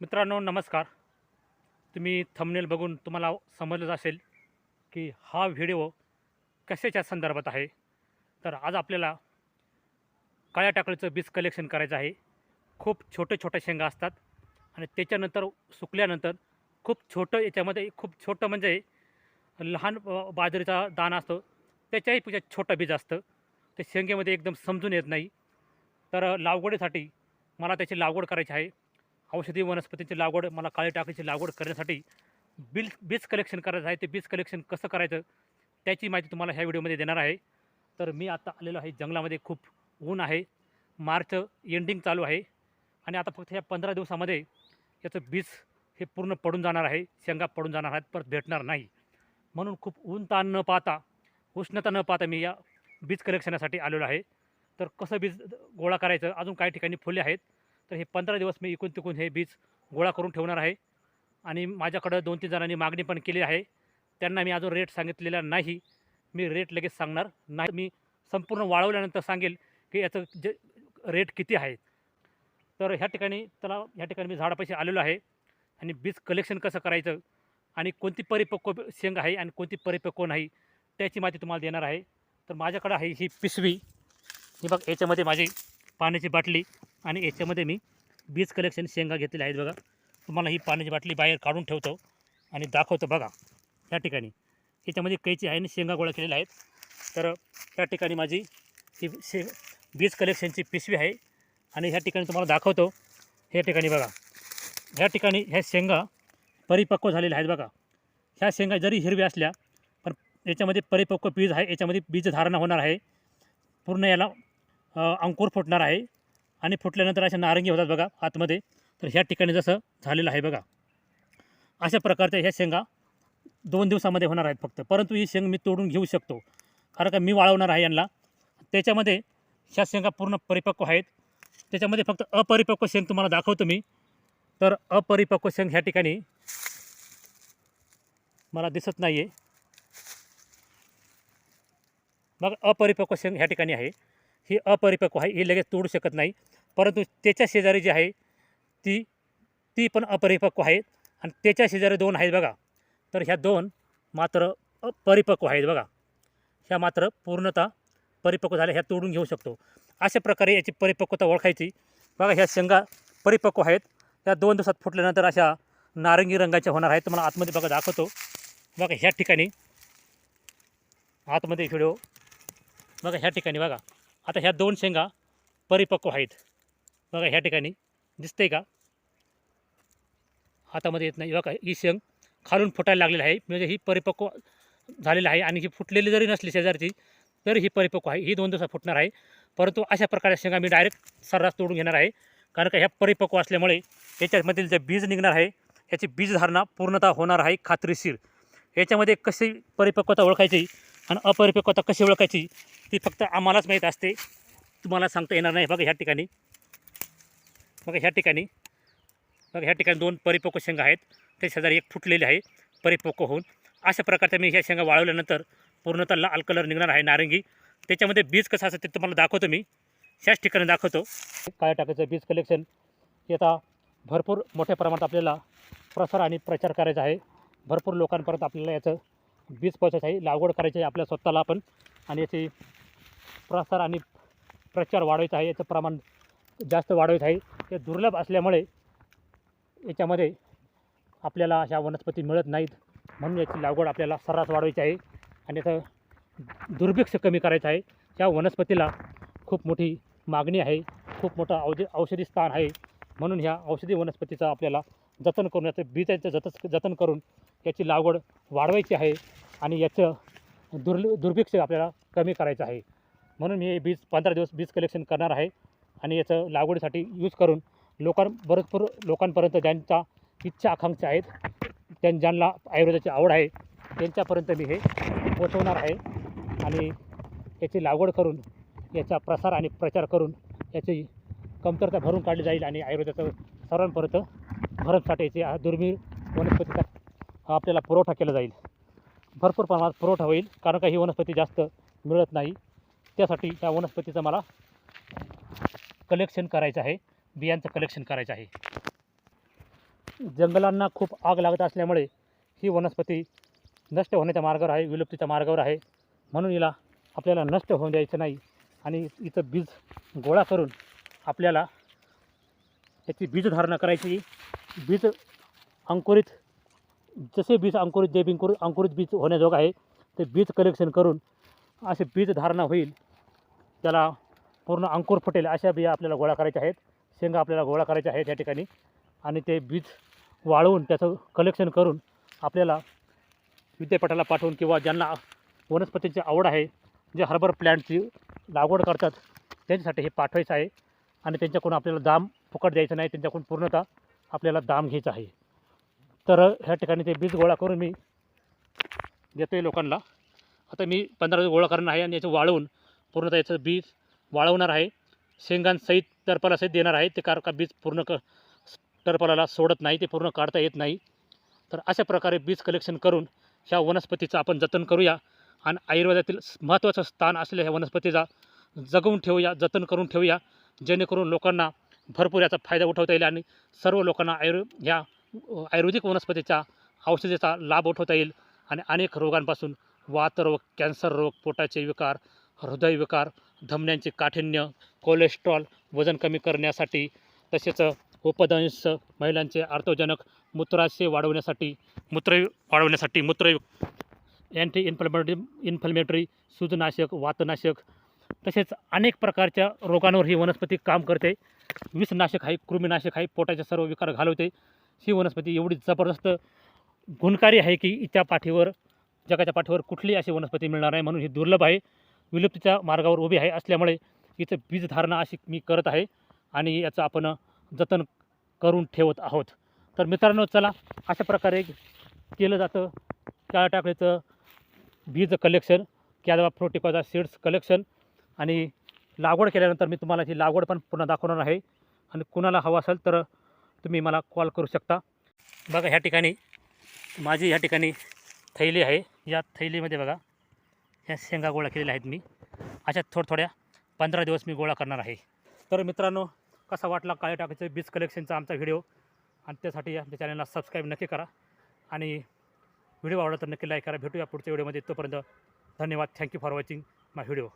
मित्रांनो नमस्कार. तुम्ही थंबनेल बघून तुम्हाला समजलंच असेल की हा व्हिडिओ कशाच्या संदर्भात आहे? तर आज आपल्याला काळ्या टाकळीचं बीज कलेक्शन करायचं आहे. खूप छोटे छोटे शेंगा असतात आणि त्याच्यानंतर सुकल्यानंतर खूप छोटं याच्यामध्ये खूप छोटं म्हणजे लहान बाजरीचा दाणा असतो त्याच्याही पेक्षा छोटं बीज असतं. ते शेंगेमध्ये एकदम समजून येत नाही. तर लागवडीसाठी मला त्याची लागवड करायची आहे. औषधी वनस्पतींची लागवड मला काळी टाकीची लागवड करण्यासाठी बिल बीज कलेक्शन करायचं आहे ते बीज कलेक्शन कसं करायचं त्याची माहिती तुम्हाला ह्या व्हिडिओमध्ये देणार आहे. तर मी आता आलेलो आहे जंगलामध्ये खूप ऊन आहे मार्च एंडिंग चालू आहे आणि आता फक्त ह्या पंधरा दिवसामध्ये याचं बीज हे पूर्ण पडून जाणार आहे शेंगा पडून जाणार आहेत परत भेटणार नाही. म्हणून खूप ऊन ताण न पाहता उष्णता न पाहता मी या बीज कलेक्शनासाठी आलेलो आहे. तर कसं बीज गोळा करायचं अजून काही ठिकाणी फुले आहेत तर हे पंधरा दिवस मी इकून तिकून हे बीज गोळा करून ठेवणार आहे. आणि माझ्याकडं दोन तीन जणांनी मागणी पण केली आहे. त्यांना मी अजून रेट सांगितलेला नाही. मी रेट लगेच सांगणार नाही. मी संपूर्ण वाळवल्यानंतर सांगेल की याचं जे रेट किती आहे. तर ह्या ठिकाणी त्याला ह्या ठिकाणी मी झाडापाशी आलेलो आहे. आणि बीज कलेक्शन कसं करायचं? आणि कोणती परिपक्व शेंग आहे आणि कोणती परिपक्व नाही त्याची माहिती तुम्हाला देणार आहे. तर माझ्याकडं आहे ही पिशवी. ही बघ याच्यामध्ये माझी पाण्याची बाटली आणि याच्यामध्ये मी बीज कलेक्शन शेंगा घेतलेल्या आहेत बघा. तुम्हाला ही पाण्याची बाटली बाहेर काढून ठेवतो आणि दाखवतो बघा. या ठिकाणी. याच्यामध्ये कैची आहे आणि शेंगा गोळा केलेल्या आहेत. तर त्या ठिकाणी माझी ही शे बीज कलेक्शनची पिशवी आहे. आणि ह्या ठिकाणी तुम्हाला दाखवतो. ह्या ठिकाणी बघा. ह्या ठिकाणी ह्या शेंगा परिपक्व झालेल्या आहेत बघा. ह्या शेंगा जरी हिरव्या असल्या पण याच्यामध्ये परिपक्व बीज आहे. याच्यामध्ये बीज धारणा होणार आहे. पूर्ण याला अंकुर फुटणार आहे. आणि फुटल्यानंतर अशा नारंगी होतात बघा आतमध्ये. तर ह्या ठिकाणी जसं झालेलं आहे बघा. अशा प्रकारच्या ह्या शेंगा दोन दिवसामध्ये होणार आहेत फक्त. परंतु ही शेंग मी तोडून घेऊ शकतो. कारण का मी वाळवणार आहे यांना. त्याच्यामध्ये ह्या शेंगा पूर्ण परिपक्व आहेत. त्याच्यामध्ये फक्त अपरिपक्व शेंग तुम्हाला दाखवतो मी. तर अपरिपक्व शेंग ह्या ठिकाणी मला दिसत नाही आहे मग अपरिपक्व शेंग ह्या ठिकाणी आहे. ही अपरिपक्व आहे ही लगेच तोडू शकत नाही. परंतु त्याच्या शेजारी जी आहे ती ती पण अपरिपक्व आहे. आणि त्याच्या शेजारी दोन आहेत बघा. तर ह्या दोन मात्र अपरिपक्व आहेत बघा. ह्या मात्र पूर्णतः परिपक्व झाल्या ह्या तोडून घेऊ शकतो. अशा प्रकारे याची परिपक्वता ओळखायची. बघा ह्या शेंगा परिपक्व आहेत. त्या दोन दिवसात फुटल्यानंतर अशा नारंगी रंगाच्या होणार आहेत. तुम्हाला आतमध्ये बघा दाखवतो. बघा ह्या ठिकाणी आतमध्ये व्हिडिओ बघा ह्या ठिकाणी बघा. आता ह्या दोन शेंगा परिपक्व आहेत. बघा ह्या ठिकाणी दिसते का? हातामध्ये येत नाही. बघा ही शेंग खालून फुटायला लागलेली आहे. म्हणजे ही परिपक्व झालेली आहे आणि ही फुटलेली जरी नसली शेजारची तरी ही परिपक्व आहे. ही दोन दिवसात फुटणार आहे. परंतु अशा प्रकारे शेंगा मी डायरेक्ट सर्रास तोडून घेणार आहे. कारण का ह्या परिपक्व असल्यामुळे याच्यामधील जे बीज निघणार आहे याची बीजधारणा पूर्णतः होणार आहे खात्रीशीर. याच्यामध्ये कशी परिपक्वता ओळखायची? आणि अपरिपक्वता कशी ओळखायची ती फक्त आम्हालाच माहीत असते. तुम्हाला सांगता येणार नाही. बघा ह्या ठिकाणी. बघा ह्या ठिकाणी. बघा ह्या ठिकाणी दोन परिपक्व शेंगा आहेत. ते शेजारी एक फुटलेले आहे परिपक्व होऊन. अशा प्रकारच्या मी ह्या शेंगा वाळवल्यानंतर पूर्णतः लाल कलर निघणार आहे नारंगी. त्याच्यामध्ये बीज कसं असतं ते तुम्हाला दाखवतो मी. ह्याच ठिकाणी दाखवतो. काय टाकायचं बीज कलेक्शन येता भरपूर मोठ्या प्रमाणात आपल्याला प्रसार आणि प्रचार करायचा आहे. भरपूर लोकांपर्यंत आपल्याला याचं बीज पोचायचं आहे. लागवड करायची आहे आपल्या स्वतःला आपण आणि याची प्रसार आणि प्रचार वाढवायचा आहे. याचं प्रमाण जास्त वाढवायचं आहे. ते दुर्लभ असल्यामुळे याच्यामध्ये आपल्याला अशा वनस्पती मिळत नाहीत. म्हणून याची लागवड आपल्याला सर्रास वाढवायची आहे. आणि याचं दुर्भिक्ष कमी करायचं आहे. या वनस्पतीला खूप मोठी मागणी आहे. खूप मोठं औष औषधी स्थान आहे. म्हणून ह्या औषधी वनस्पतीचं आपल्याला जतन करून याचं बीजाचं जत जतन करून याची लागवड वाढवायची आहे आणि याचं दुर्ल दुर्भिक्ष आपल्याला कमी करायचं आहे. म्हणून मी हे बीज पंधरा दिवस बीज कलेक्शन करणार आहे आणि याचं लागवडीसाठी यूज करून लोकां भरपूर लोकांपर्यंत ज्यांच्या इच्छा आकांक्षा आहेत त्यां ज्यांना आयुर्वेदाची आवड आहे त्यांच्यापर्यंत मी हे पोचवणार आहे. आणि याची लागवड करून याचा प्रसार आणि प्रचार करून याची कमतरता भरून काढली जाईल आणि आयुर्वेदाचं सर्वांपर्यंत भरमसाठ याची हा दुर्मिळ वनस्पतीचा हा आपल्याला पुरवठा केला जाईल. भरपूर प्रमाणात पुरवठा होईल कारण का ही वनस्पती जास्त मिळत नाही. त्यासाठी त्या वनस्पतीचं मला कलेक्शन करायचं आहे बियांचं कलेक्शन करायचं आहे. जंगलांना खूप आग लागत असल्यामुळे ही वनस्पती नष्ट होण्याच्या मार्गावर आहे विलुप्तीच्या मार्गावर आहे. म्हणून हिला आपल्याला नष्ट होऊन द्यायचं नाही आणि इथं बीज गोळा करून आपल्याला त्याची बीजधारणा करायची. बीज अंकुरित जसे बीज अंकुरित जे बिंकुर अंकुरित बीज होण्याजोग आहे ते बीज कलेक्शन करून असे बीज धारणा होईल. त्याला पूर्ण अंकुर फुटेल अशा बिया आपल्याला गोळा करायच्या आहेत. शेंगा आपल्याला गोळा करायच्या आहेत या ठिकाणी. आणि ते बीज वाळवून त्याचं कलेक्शन करून आपल्याला विद्यापीठाला पाठवून किंवा ज्यांना वनस्पतींची आवड आहे जे हर्बर प्लॅन्टची लागवड करतात त्यांच्यासाठी हे पाठवायचं आहे. आणि त्यांच्याकडून आपल्याला दाम फुकट द्यायचं नाही. त्यांच्याकडून पूर्णतः आपल्याला दाम घ्यायचा आहे. तर ह्या ठिकाणी ते बीज गोळा करून मी देतो आहे लोकांना. आता मी पंधरा दिवस गोळा करणार आहे आणि याचं वाळवून पूर्णतः याचं बीज वाळवणार आहे. शेंगांसहित टरपालासहित देणार आहे. ते कार का बीज पूर्ण क टरपालाला सोडत नाही ते पूर्ण काढता येत नाही. तर अशा प्रकारे बीज कलेक्शन करून ह्या वनस्पतीचं आपण जतन करूया आणि आयुर्वेदातील महत्त्वाचं स्थान असलेल्या ह्या वनस्पतीचा जगवून ठेवूया जतन करून ठेवूया. जेणेकरून लोकांना भरपूर याचा फायदा उठवता येईल आणि सर्व लोकांना आयुर् ह्या आयुर्वेदिक वनस्पतीचा औषधीचा लाभ उठवता येईल आणि अनेक रोगांपासून वातरोग कॅन्सर रोग पोटाचे विकार हृदयविकार धमन्यांचे काठिण्य कोलेस्ट्रॉल वजन कमी करण्यासाठी तसेच उपदंश महिलांचे आर्तोजनक मूत्राशय वाढवण्यासाठी मूत्र वाढवण्यासाठी मूत्र अँटी इन्फ्लमेटरी इन्फ्लमेटरी सूजनाशक वातनाशक तसेच अनेक प्रकारच्या रोगांवर ही वनस्पती काम करते. विषनाशक आहे कृमीनाशक आहे पोटाचे सर्व विकार घालवते. ही वनस्पती एवढी जबरदस्त गुणकारी आहे की इच्या पाठीवर जगाच्या पाठीवर कुठलीही अशी वनस्पती मिळणार नाही म्हणून ही दुर्लभ आहे. विलुप्तीच्या मार्गावर उभी आहे असल्यामुळे इथं बीजधारणा अशी मी करत आहे आणि याचं आपण जतन करून ठेवत आहोत. तर मित्रांनो चला अशा प्रकारे केलं जातं. काळ्या टाकळीचं बीज कलेक्शन कॅदवा फ्रोटिकोचा सीड्स कलेक्शन आणि लागवड केल्यानंतर मी तुम्हाला ही लागवड पण पुन्हा दाखवणार आहे. आणि कुणाला हवं असेल तर तुम्ही मला कॉल करू शकता. बघा ह्या ठिकाणी माझी ह्या ठिकाणी थैली आहे. या थैलीमध्ये बघा ह्या शेंगा गोळा केलेल्या आहेत मी. अशा थोड्या थोड्या पंधरा दिवस मी गोळा करणार आहे. तर मित्रांनो कसा वाटला काळे टाकायचं बीज कलेक्शनचा आमचा व्हिडिओ? आणि त्यासाठी आमच्या चॅनलला सबस्क्राईब नक्की करा. आणि व्हिडिओ आवडला तर नक्की लाईक करा. भेटूया पुढच्या व्हिडिओमध्ये. तोपर्यंत धन्यवाद. Thank you for watching my video